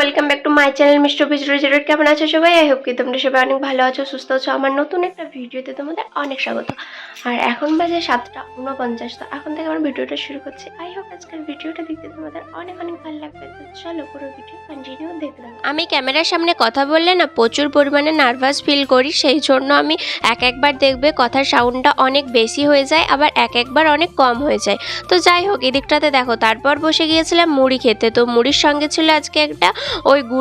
Hello বন্ধুরা welcome back to my channel mister বিজরু জিরোট কেমন আছো সবাই? আই হোপ কি তোমরা সবাই অনেক ভালো আছো, সুস্থ আছো। আমার নতুন একটা ভিডিওতে তোমাদের অনেক স্বাগত। আর এখন বাজে সাতটা উনপঞ্চাশ তো এখন থেকে আমার ভিডিওটা শুরু করছি। আই হোপ আজকের ভিডিওটা দেখতে তোমাদের অনেক অনেক ভালো লাগবে। চলো পুরো ভিডিও কন্টিনিউ দেখতে আমি ক্যামেরার সামনে কথা বললে না, প্রচুর পরিমাণে নার্ভাস ফিল করি, সেই জন্য আমি এক একবার দেখবে কথার সাউন্ডটা অনেক বেশি হয়ে যায়, আবার এক একবার অনেক কম হয়ে যায়। তো যাই হোক, এদিকটাতে দেখো, তারপর বসে গিয়েছিলাম মুড়ি খেতে। তো মুড়ির সঙ্গে ছিল আজকে একটা ওই গুড়ালু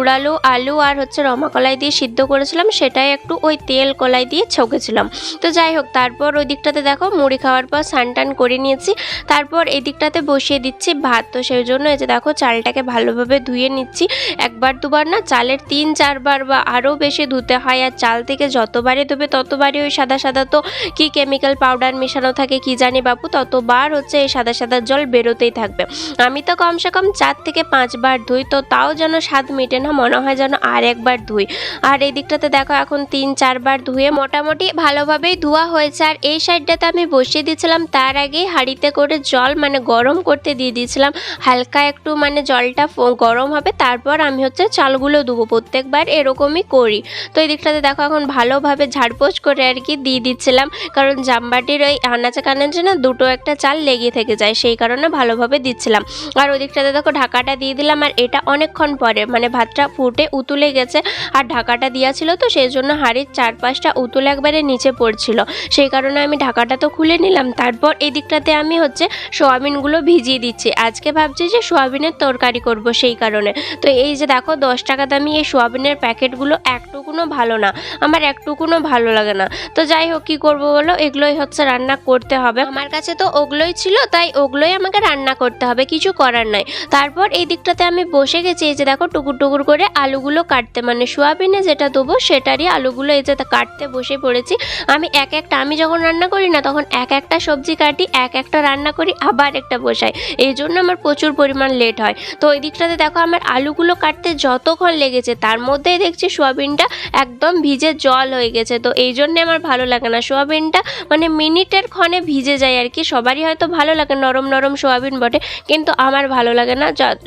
আলু আর হচ্ছে রমা কলাই দিয়ে সিদ্ধ করেছিলাম, সেটাই একটু ওই তেল কলাই দিয়ে ছকেছিলাম। তো যাই হোক, তারপর ওই দিকটাতে দেখো, মুড়ি খাওয়ার পর স্নান টান করে নিয়েছি। তারপর এই দিকটাতে বসিয়ে দিচ্ছি ভাত। তো সেই জন্য এই যে দেখো, চালটাকে ভালোভাবে ধুয়ে নিচ্ছি। একবার দুবার না, চালের তিন, চারবার বা আরও বেশি ধুতে হয়। আর চাল থেকে যতবারই ধুবে, ততবারই ওই সাদা সাদা তো কি কেমিক্যাল পাউডার মেশানো থাকে কি জানি বাপু, ততবার হচ্ছে এই সাদা সাদা জল বেরোতেই থাকবে। আমি তো কমসে কম চার থেকে পাঁচবার ধুই, তো তাও যেন স্বাদ মেটে না। মনে হয় যেন আর একবার ধুই। আর এই দিকটাতে দেখো এখন তিন, চারবার ধুয়ে মোটামুটি ভালোভাবেই ধোয়া হয়েছে। আর এই সাইডটাতে আমি বসিয়ে দিয়েছিলাম, তার আগেই হাঁড়িতে করে জল মানে গরম করতে দিয়ে দিয়েছিলাম। হালকা একটু মানে জলটা গরম হবে, তারপর আমি হচ্ছে চালগুলো ধুবো। প্রত্যেকবার এরকমই করি। তো এই দিকটাতে দেখো এখন ভালোভাবে ঝাড়পোছ করে আর কি দিয়ে দিচ্ছিলাম। কারণ জামবাটির ওই আনাচে কানাচে না দুটো একটা চাল লেগে থেকে যায়, সেই কারণে ভালোভাবে দিচ্ছিলাম। আর ওই দিকটাতে দেখো ঢাকাটা দিয়ে দিলাম, আর এটা অনেকক্ষণ পরে মানে ভাতটা ফুটে উতুলে গেছে আর ঢাকাটা দেওয়া ছিল তো সেই জন্য হাঁড়ির চারপাশটা উতুল একবারে নিচে পড়ছিল। সেই কারণে আমি ঢাকাটা তো খুলে নিলাম। তারপর এই দিকটাতে আমি হচ্ছে সোয়াবিনগুলো ভিজিয়ে দিচ্ছি। আজকে ভাবছি যে সোয়াবিনের তরকারি করব সেই কারণে। তো এই যে দেখো, দশ টাকা দামি এই সোয়াবিনের প্যাকেটগুলো একটুকুনো ভালো না। আমার একটুকুনো ভালো লাগে না। তো যাই হোক, কী করব বলো? এগুলোই হচ্ছে রান্না করতে হবে। আমার কাছে তো ওগুলোই ছিল, তাই ওগুলোই আমাকে রান্না করতে হবে। কিছু করার নাই। তারপর এই দিকটাতে আমি বসে গেছি। এই যে দেখো, টুকুর টুকুর করে আলুগুলো কাটতে মানে সোয়াবিনে যেটা দেবো সেটারই আলুগুলো এই যে কাটতে বসে পড়েছি। আমি এক একটা, আমি যখন রান্না করি না তখন এক একটা সবজি কাটি, এক একটা রান্না করি, আবার একটা বসাই। এই জন্য আমার প্রচুর পরিমাণ লেট হয়। তো ওই দিকটাতে দেখো আমার আলুগুলো কাটতে যতক্ষণ লেগেছে তার মধ্যেই দেখছি সোয়াবিনটা একদম ভিজে জল হয়ে গেছে। তো এই জন্যে আমার ভালো লাগে না। সোয়াবিনটা মানে মিনিটের ক্ষণে ভিজে যায় আর কি। সবারই হয়তো ভালো লাগে, নরম নরম সোয়াবিন বটে, কিন্তু আমার ভালো লাগে না।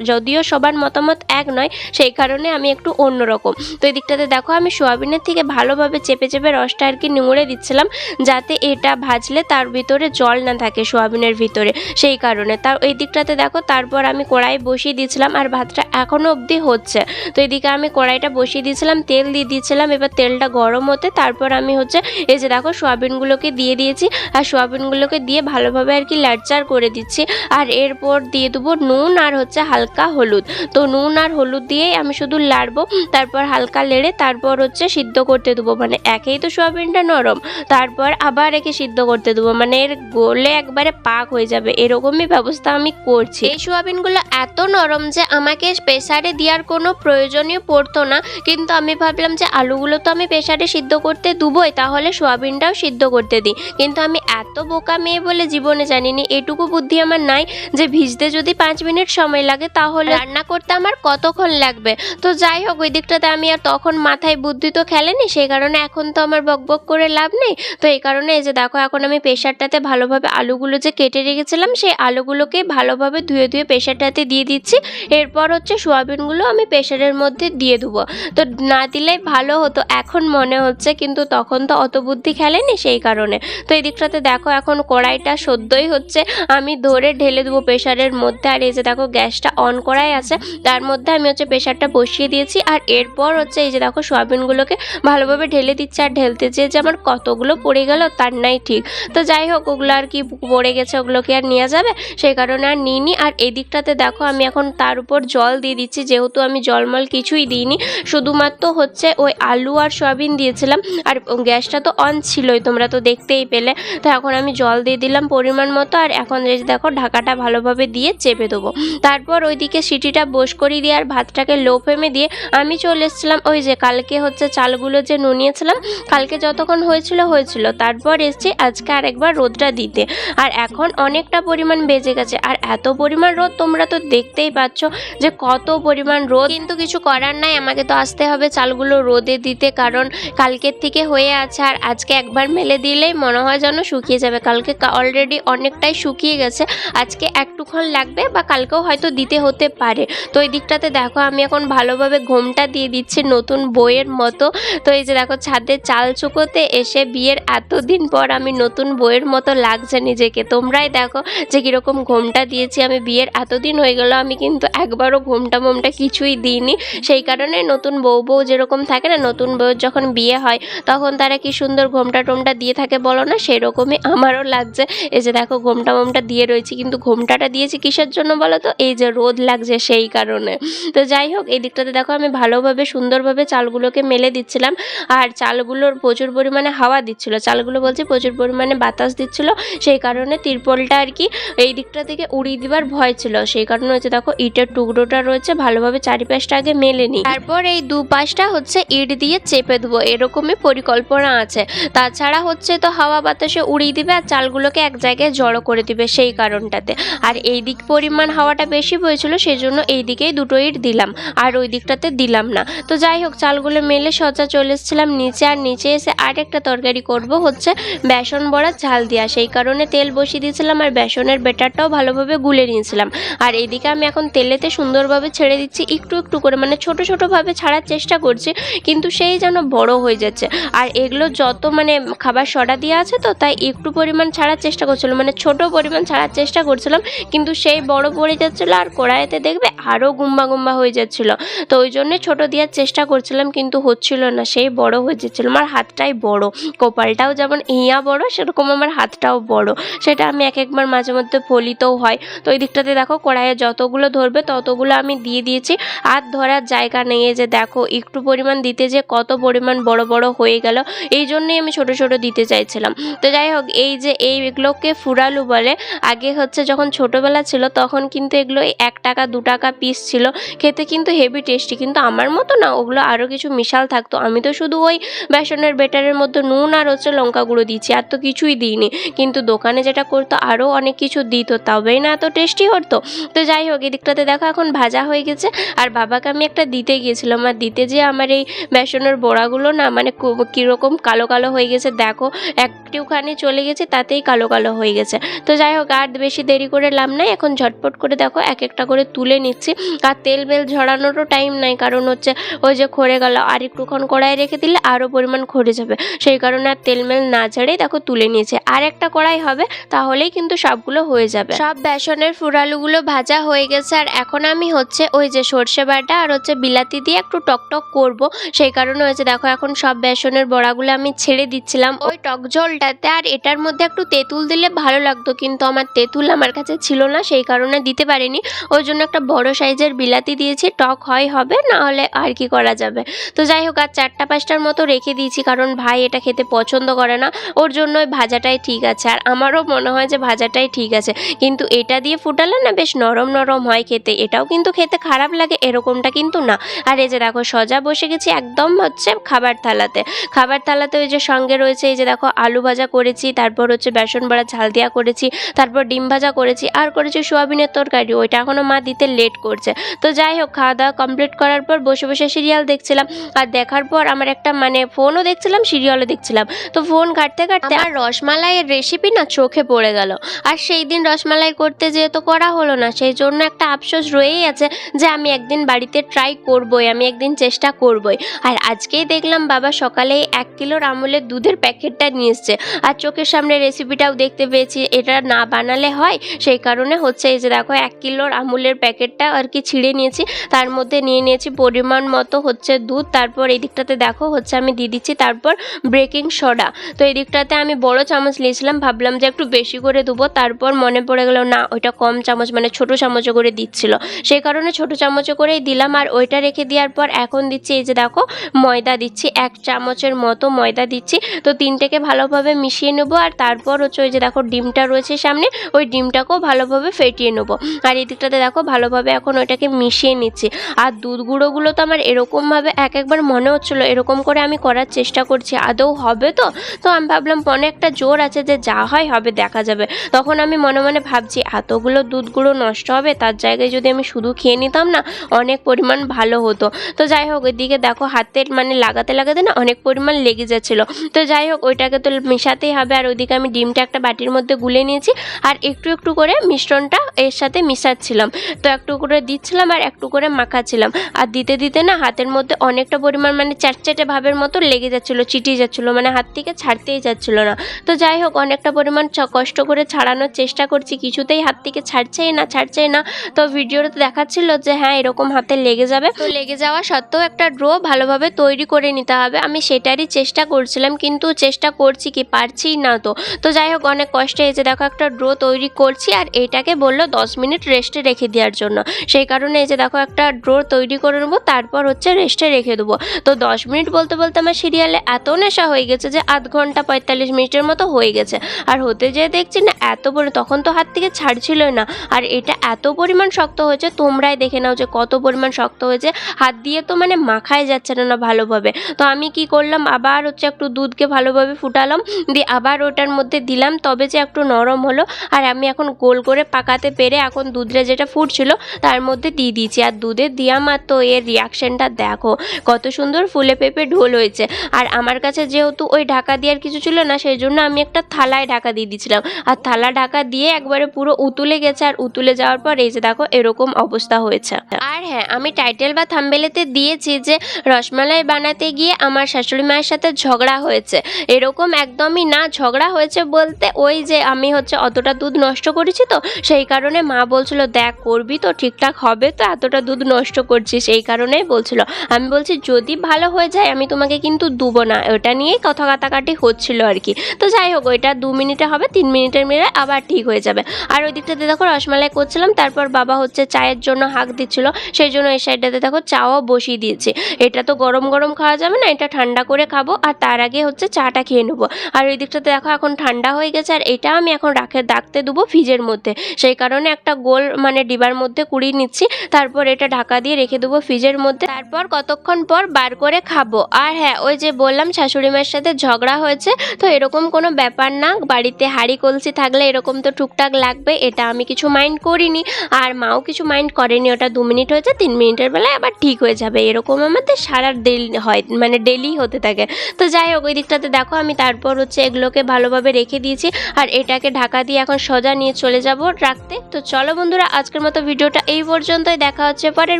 যদিও সবার মতামত এক নয়, সেই কারণে আমি একটু অন্যরকম। তো এই দিকটাতে দেখো, আমি সোয়াবিনের থেকে ভালোভাবে চেপে চেপে রসটা আর কি নিংড়ে দিচ্ছিলাম, যাতে এটা ভাজলে তার ভিতরে জল না থাকে সোয়াবিনের ভিতরে, সেই কারণে। তার ওই দিকটাতে দেখো, তারপর আমি কড়াই বসিয়ে দিয়েছিলাম আর ভাতটা এখনও অবধি হচ্ছে। তো এদিকে আমি কড়াইটা বসিয়ে দিয়েছিলাম, তেল দিয়ে দিয়েছিলাম, এবার তেলটা গরম হতে তারপর আমি হচ্ছে এই যে দেখো, সোয়াবিনগুলোকে দিয়ে দিয়েছি আর সোয়াবিনগুলোকে দিয়ে ভালোভাবে আর কি লাড়চার করে দিচ্ছি। আর এরপর দিয়ে দেবো নুন আর হচ্ছে হালকা হলুদ। তো নুন আর হলুদ দিয়েই আমি শুধু লাড়বো তারপর হালকা লেড়ে তারপর হচ্ছে সিদ্ধ করতে দেবো। মানে একেই তো সোয়াবিনটা নরম তারপর আবার একে সিদ্ধ করতে দেবো। মানে এর গলে একবারে পাক হয়ে যাবে এরকমই ব্যবস্থা আমি করছি। এই সোয়াবিনগুলো এত নরম যে আমাকে প্রেসারে দেওয়ার কোনো প্রয়োজনই পড়তো না। কিন্তু আমি ভাবলাম যে আলুগুলো তো আমি প্রেসারে সিদ্ধ করতে দুবোই তাহলে সোয়াবিনটাও সিদ্ধ করতে দিই। কিন্তু আমি এত বোকা মেয়ে বলে জীবনে জানিনি এটুকু বুদ্ধি আমার নাই যে ভিজতে যদি পাঁচ মিনিট সময় লাগে তাহলে রান্না করতে আমার কতক্ষণ লাগবে? তো যাই হোক, ওই দিকটাতে আমি আর তখন মাথায় বুদ্ধি তো খেলেনি, সেই কারণে এখন তো আমার বকবক করে লাভ নেই। তো এই কারণে এই যে দেখো, এখন আমি প্রেশারটাতে ভালোভাবে আলুগুলো যে কেটে রেখেছিলাম, সেই আলুগুলোকে ভালোভাবে ধুয়ে ধুয়ে প্রেশারটাতে দিয়ে দিচ্ছি। এরপর হচ্ছে সোয়াবিনগুলো আমি প্রেশারের মধ্যে দিয়ে দেবো। তো না দিলেই ভালো হতো, এখন মনে হচ্ছে কিন্তু তখন তো অত বুদ্ধি খেলেনি সেই কারণে। তো এই দিকটাতে দেখো, এখন কড়াইটা সদ্যই হচ্ছে, আমি ধরে ঢেলে দেবো প্রেশারের মধ্যে। আর এই যে দেখো, গ্যাসটা অন করাই আছে, তার মধ্যে আমি হচ্ছে প্রেশারটা বসিয়ে দিয়েছি আর এরপর হচ্ছে এই যে দেখো সোয়াবিনগুলোকে ভালোভাবে ঢেলে দিচ্ছে আর ঢেলতে চেয়ে যে আমার কতগুলো পড়ে গেল তার নাই ঠিক। তো যাই হোক, ওগুলো আর কি পড়ে গেছে, ওগুলোকে আর নেওয়া যাবে। সেই কারণে আর নিইনি। আর এদিকটাতে দেখো আমি এখন তার উপর জল দিয়ে দিচ্ছি, যেহেতু আমি জলমল কিছুই দিইনি। শুধুমাত্র হচ্ছে ওই আলু আর সয়াবিন দিয়েছিলাম। আর গ্যাসটা তো অন ছিলই, তোমরা তো দেখতেই পেলে। তো এখন আমি জল দিয়ে দিলাম পরিমাণ মতো। আর এখন এই যে দেখো ঢাকাটা ভালোভাবে দিয়ে চেপে দেবো। তারপর ওইদিকে সিটিটা বস করিয়ে দিয়ে আর ভাতটাকে লো ফ্লেমে দিয়ে আমি চলে এসেছিলাম ওই যে কালকে হচ্ছে চালগুলো যে নুনিয়েছিলাম, কালকে যতক্ষণ হয়েছিল হয়েছিল। তারপর এসছি আজকে আরেকবার রোদটা দিতে। আর এখন অনেকটা পরিমাণ বেজে গেছে। আর এত পরিমাণ রোদ তোমরা তো দেখতেই পাচ্ছ যে কত পরিমাণ রোদ। কিন্তু কিছু করার নাই, আমাকে তো আসতে হবে চালগুলো রোদে দিতে। কারণ কালকের থেকে হয়ে আছে। আর আজকে একবার মেলে দিলেই মনে হয় যেন শুকিয়ে যাবে। কালকে অলরেডি অনেকটাই শুকিয়ে গেছে। আজকে একটুক্ষণ লাগবে বা কালকেও হয়তো দিতে হতে পারে। তো এই দিকটাতে দেখো, আমি এখন ভালোভাবে ঘোমটা দিয়ে দিচ্ছে নতুন বইয়ের মতো। তো এই যে দেখো ছাদে চাল চুকোতে এসে বিয়ের এতদিন পর আমি নতুন বইয়ের মতো লাগছে নিজেকে। তোমরাই দেখো যে কীরকম ঘোমটা দিয়েছি। আমি বিয়ের এতদিন হয়ে গেল, আমি কিন্তু একবারও ঘোমটা মোমটা কিছুই দিইনি। সেই কারণে নতুন বউ বউ যেরকম থাকে না, নতুন বউয়ের যখন বিয়ে হয়, তখন তারা কি সুন্দর ঘোমটা টোমটা দিয়ে থাকে বলো না? সেরকমই আমারও লাগছে। এই যে দেখো ঘোমটা মোমটা দিয়ে রয়েছি, কিন্তু ঘোমটাটা দিয়েছি কিসের জন্য বলো তো? এই যে রোদ লাগছে সেই কারণে। তো যাই হোক এই দিকটাতে দেখো আমি ভালোভাবে, সুন্দরভাবে চালগুলোকে মেলে দিচ্ছিলাম। আর চালগুলোর প্রচুর পরিমাণে হাওয়া দিচ্ছিল। চালগুলো বলছি প্রচুর পরিমাণে বাতাস দিচ্ছিল। সেই কারণে তিরপলটা আর কি এই দিকটা থেকে উড়িয়ে দিবার ভয় ছিল। সেই কারণে হচ্ছে দেখো ইটের টুকরোটা রয়েছে, ভালোভাবে চারিপাশটা আগে মেলে নিই। তারপর এই দু পাশটা হচ্ছে ইট দিয়ে চেপে দেবো এরকমই পরিকল্পনা আছে। তাছাড়া হচ্ছে তো হাওয়া বাতাসে উড়িয়ে দিবে আর চালগুলোকে এক জায়গায় জড়ো করে দিবে সেই কারণটাতে। আর এই দিক পরিমাণ হাওয়াটা বেশি বয়েছিল সেই জন্য এই দিকেই দুটো ইট দিলাম। আর ওই দিকটাতে দিলাম না। তো যাই হোক, চালগুলো মেলে সজা চলে এসেছিলাম নিচে, আর নিচে এসে আর একটা তরকারি করব হচ্ছে বেসন বড়া ঝাল দেওয়া সেই কারণে তেল বসিয়ে দিয়েছিলাম আর বেসনের বেটারটাও ভালোভাবে গুলে নিয়েছিলাম। আর এদিকে আমি এখন তেলেতে সুন্দরভাবে ছেড়ে দিচ্ছি, একটু একটু করে মানে ছোট ছোটোভাবে ছাড়ার চেষ্টা করছি, কিন্তু সেই যেন বড় হয়ে যাচ্ছে। আর এগুলো যত মানে খাবার সরা দেওয়া আছে তো, তাই একটু পরিমাণ ছাড়ার চেষ্টা করছিলাম মানে ছোট পরিমাণ ছাড়ার চেষ্টা করছিলাম, কিন্তু সেই বড় পড়ে যাচ্ছিল আর কড়াইতে দেখবে আরও গুম্বা গুম্বা হয়ে যাচ্ছিল। তো ওই জন্যে ছোটো দেওয়ার চেষ্টা করছিলাম, কিন্তু হচ্ছিল না। সেই বড় হয়ে যাচ্ছিল। আমার হাতটাই বড়। কপালটাও যেমন ইয়া বড়, সেরকম আমার হাতটাও বড়। সেটা আমি এক একবার মাঝে মধ্যে ফলিতও হয়। তো ওই দিকটাতে দেখো, কড়াইয়ে যতগুলো ধরবে, ততগুলো আমি দিয়ে দিয়েছি। আর ধরার জায়গা নেই যে দেখো, একটু পরিমাণ দিতে যে কত পরিমাণ বড় বড় হয়ে গেল, এই জন্যই আমি ছোট ছোট দিতে চাইছিলাম। তো যাই হোক, এই যে এইগুলোকে ফুরালু বলে, আগে হচ্ছে যখন ছোটোবেলা ছিল, তখন কিন্তু এগুলো এক টাকা, দু টাকা পিস ছিল। খেতে কিন্তু হেভি টেস্টি কিন্তু আমার মতো না, ওগুলো আরও কিছু মিশাল থাকতো। আমি তো শুধু ওই বেসনের বেটারের মধ্যে নুন আর হচ্ছে লঙ্কা গুঁড়ো দিয়েছি, আর তো কিছুই দিইনি। কিন্তু দোকানে যেটা করতো আরও অনেক কিছু দিত, তবেই না এত টেস্টি হতো। তো যাই হোক, এদিকটাতে দেখো এখন ভাজা হয়ে গেছে। আর বাবাকে আমি একটা দিতে গিয়েছিলাম, আর দিতে যেয়ে আমার এই বেসনের বড়াগুলো না মানে কীরকম কালো কালো হয়ে গেছে, দেখো। একটুখানি চলে গেছে, তাতেই কালো কালো হয়ে গেছে। তো যাই হোক, আর বেশি দেরি করে লাভ নাই, এখন ঝটপট করে দেখো, এক একটা করে তুলে নিচ্ছি। আর তেল বেল ঝরানোরও টাইম নাই। কারণ হচ্ছে ওই যে খড়ে গেল আর একটুক্ষণ কড়াই রেখে দিলে আরও পরিমাণ খড়ে যাবে। সেই কারণে আর তেল মেল না ঝাড়েই দেখো তুলে নিয়েছে। আর একটা কড়াই হবে, তাহলেই কিন্তু সবগুলো হয়ে যাবে। সব বেসনের ফুরালুগুলো ভাজা হয়ে গেছে। আর এখন আমি হচ্ছে ওই যে সর্ষে বাটা আর হচ্ছে বিলাতি দিয়ে একটু টক টক করব। সেই কারণে হয়েছে, দেখো এখন সব বেসনের বড়াগুলো আমি ছেড়ে দিচ্ছিলাম। ওই টক ঝোলটাতে আর এটার মধ্যে একটু তেঁতুল দিলে ভালো লাগতো, কিন্তু আমার তেঁতুল আমার কাছে ছিল না, সেই কারণে দিতে পারিনি। ওই জন্য একটা বড় সাইজের বিলাতি দিয়েছি, টক হয় হবে, না হলে আর কি করা যাবে? তো যাই হোক, আর চারটা পাঁচটার মতো রেখে দিয়েছি, কারণ ভাই এটা খেতে পছন্দ করে না। ওর জন্য ভাজাটাই ঠিক আছে। আর আমারও মনে হয় যে ভাজাটাই ঠিক আছে। কিন্তু এটা দিয়ে ফুটালে না বেশ নরম নরম হয় খেতে। এটাও কিন্তু খেতে খারাপ লাগে, এরকমটা কিন্তু না। আর এই যে দেখো, সজা বসে গেছি একদম হচ্ছে খাবার থালাতে। খাবার থালাতে ওই যে সঙ্গে রয়েছে, এই যে দেখো, আলু ভাজা করেছি, তারপর হচ্ছে বেসন বড়া, ঝাল দেওয়া করেছি, তারপর ডিম ভাজা করেছি, আর করেছি সোয়াবিনের তরকারি, ওইটা এখনও মা দিতে লেট করছে। তো যাই হোক, খাওয়া দাওয়া কমপ্লিট করার পর বসে বসে সিরিয়াল দেখছিলাম। আর দেখার পর আমার একটা মানে ফোনও দেখছিলাম সিরিয়ালও দেখছিলাম। তো ফোন ঘাটতে ঘাটতে আর রসমালাইয়ের রেসিপি না চোখে পড়ে গেল। আর সেই দিন রসমালাই করতে যেয়ে তো করা হলো না, সেই জন্য একটা আফসোস রয়েই আছে যে আমি একদিন বাড়িতে ট্রাই করবই, আমি একদিন চেষ্টা করবই। আর আজকেই দেখলাম বাবা সকালে এক কিলোর আমুলের দুধের প্যাকেটটা নিয়ে এসছে। আর চোখের সামনে রেসিপিটাও দেখতে পেয়েছি, এটা না বানালে হয়, সেই কারণে হচ্ছে এই যে দেখো, এক কিলোর আমুলের প্যাকেটটা আর কি ছিঁড়ে নিয়েছি, তার মধ্যে নিয়ে নিয়েছি, পরিমাণ মতো হচ্ছে দুধ। তারপর এই দিকটাতে দেখো হচ্ছে আমি দিয়ে দিচ্ছি, তারপর বেকিং সোডা তো এই দিকটাতে আমি বড় চামচ নিয়েছিলাম, ভাবলাম যে একটু বেশি করে দেবো। তারপর মনে পড়ে গেল, না, ওইটা কম চামচ মানে ছোট চামচে করে দিচ্ছিল। সেই কারণে ছোট চামচে করেই দিলাম, আর ওইটা রেখে দেওয়ার পর এখন দিচ্ছি, এই যে দেখো, ময়দা দিচ্ছি, এক চামচের মতো ময়দা দিচ্ছি। তো তিনটেকে ভালোভাবে মিশিয়ে নেব, আর তারপর হচ্ছে ওই যে দেখো, ডিমটা রয়েছে সামনে, ওই ডিমটাকেও ভালোভাবে ফেটিয়ে নেব। আর এই দিকটাতে দেখো, ভালোভাবে এখন ওইটাকে মিশিয়ে নিচ্ছি। আর দুধ গুঁড়োগুলো তো আমার এরকমভাবে এক একবার মনে হচ্ছিল, এরকম করে আমি করার চেষ্টা করছি, আদৌ হবে তো? তো আমি ভাবলাম, মনে একটা জোর আছে যে যা হয় হবে, দেখা যাবে। তখন আমি মনে মনে ভাবছি, এতগুলো দুধ গুঁড়ো নষ্ট হবে, তার জায়গায় যদি আমি শুধু খেয়ে নিতাম না, অনেক পরিমাণ ভালো হতো। তো যাই হোক ওইদিকে দেখো হাতের মানে লাগাতে লাগাতে না অনেক পরিমাণ লেগে যাচ্ছিল। তো যাই হোক, ওইটাকে তো মেশাতেই হবে, আর ওইদিকে আমি ডিমটা একটা বাটির মধ্যে গুলে নিয়েছি, আর একটু একটু করে মিশ্রণটা এর সাথে মিশাচ্ছিলাম। তো একটু করে দিচ্ছিলাম, আর একটু করে মাখাচ্ছিলাম আর দিতে দিতে না হাতের মধ্যে অনেকটা পরিমাণ মানে চ্যাটচ্যাটে ভাবের মতো লেগে যাচ্ছিল, চিটিয়ে যাচ্ছিল মানে হাত থেকে ছাড়তেই যাচ্ছিল না। তো যাই হোক, অনেকটা পরিমাণ কষ্ট করে ছাড়ানোর চেষ্টা করছি, কিছুতেই হাত থেকে ছাড়ছেই না ছাড়ছেই না। তো ভিডিওতে দেখাচ্ছিল যে হ্যাঁ এরকম হাতে লেগে যাবে। তো লেগে যাওয়া সত্ত্বেও একটা ড্রো ভালোভাবে তৈরি করে নিতে হবে। আমি সেটারই চেষ্টা করছিলাম, কিন্তু চেষ্টা করছি কি পারছি না তো। তো যাই হোক, অনেক কষ্টে এই যে দেখো একটা ড্রো তৈরি করছি, আর এইটাকে বলল দশ মিনিট রেস্টে রেখে দেওয়ার জন্য। সেই কারণে এই যে দেখো একটা ড্রো তৈরি করে নেব, তারপর হচ্ছে রেস্টে রেখে দেবো। তো দশ মিনিট বলতে বলতে আমার সিরিয়ালে এত নেশা হয়ে গেছে যে আধ ঘণ্টা পঁয়তাল্লিশ মিনিটের মতো হয়ে গেছে। আর হতে যেয়ে দেখছি না এত পরি, তখন তো হাত থেকে ছাড়ছিলই না। আর এটা এত পরিমাণ শক্ত হয়েছে, তোমরাই দেখে নাও যে কত পরিমাণ শক্ত হয়েছে। হাত দিয়ে তো মানে মাখাই যাচ্ছে না না ভালোভাবে। তো আমি কি করলাম, আবার হচ্ছে একটু দুধকে ভালোভাবে ফুটালাম, দিয়ে আবার ওটার মধ্যে দিলাম, তবে যে একটু নরম হলো। আর আমি এখন গোল করে পাকাতে পেরে এখন দুধটা যেটা ফুটছিল, তার মধ্যে দিয়ে দিয়েছি। আর দুধে দেওয়া মাত্র এর রিয়াকশনটা দেখো। কত সুন্দর ফুলে পেঁপে ঢোল হয়েছে। আর আমার কাছে যেহেতু ওই ঢাকা দেওয়ার কিছু ছিল না, সেই জন্য আমি একটা থালায় ঢাকা দিয়ে দিয়েছিলাম। আর থালা ঢাকা দিয়ে একবারে পুরো উতুলে গেছে, আর উতুলে যাওয়ার পর এই যে দেখো, এরকম অবস্থা হয়েছে। আর হ্যাঁ আমি টাইটেল বা থাম্বেলেতে দিয়েছি যে, রসমালাই বানাতে গিয়ে আমার শাশুড়ি মায়ের সাথে ঝগড়া হয়েছে। এরকম একদমই না, ঝগড়া হয়েছে বলতে ওই যে আমি হচ্ছে অতটা দুধ নষ্ট করেছি তো, সেই কারণে মা বলছিল, দেখ, করবি তো, ঠিকঠাক হবে তো, এতটা দুধ নষ্ট করছিস সেই কারণেই বলছিল। আমি বলছি, যদি ভালো হয়ে যায়, আমি তোমাকে কিন্তু দুবো না। ওটা নিয়েই কথা কাটাকাটি হচ্ছিল আর কি। তো যাই হোক, ওইটা দু মিনিটে হবে, তিন মিনিটের মেরে আবার ঠিক হয়ে যাবে। আর ওই দিকটাতে দেখো, রসমালাই করছিলাম, তারপর বাবা হচ্ছে চায়ের জন্য হাঁক দিচ্ছিল। সেই জন্য এই সাইডটাতে দেখো, চাও বসিয়ে দিয়েছি। এটা তো গরম গরম খাওয়া যাবে না, এটা ঠান্ডা করে খাব, আর তার আগে হচ্ছে চাটা খেয়ে নেব। আর ওই দিকটাতে দেখো, এখন ঠান্ডা হয়ে গেছে, আর এটা আমি এখন রাখে, রাখতে দেবো ফ্রিজের মধ্যে। সেই কারণে একটা গোল মানে ডিবার মধ্যে কুড়িয়ে নিচ্ছি, তারপর এটা ঢাকা দিয়ে রেখে দেবো ফ্রিজের মধ্যে। তারপর কতক্ষণ পর বার করে খাব। আর হ্যাঁ ওই যে বললাম শাশুড়ি মায়ের সাথে ঝগড়া হয়েছে, তো এরকম কোনো ব্যাপার না। বাড়িতে হাঁড়ি কলসি থাকলে এরকম তো টুকটাক লাগবে, এটা আমি কিছু মাইন্ড করিনি। আর মাও কিছু মাইন্ড করেনি, ওটা দু মিনিট হয়েছে, তিন মিনিটের বেলায় আবার ঠিক হয়ে যাবে। এরকম আমাদের সারা ডেলি হয় মানে ডেলি হতে থাকে। তো যাই হোক, ওই দিকটাতে দেখো, আমি তারপর হচ্ছে এগুলোকে ভালোভাবে রেখে দিয়েছি। আর এটাকে ঢাকা দিয়ে এখন সোজা নিয়ে চলে যাব রাখতে তো চলো বন্ধুরা, আজকের মতো ভিডিওটা এই পর্যন্তই। দেখা হচ্ছে পরের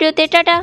ভিডিওতে টাটা।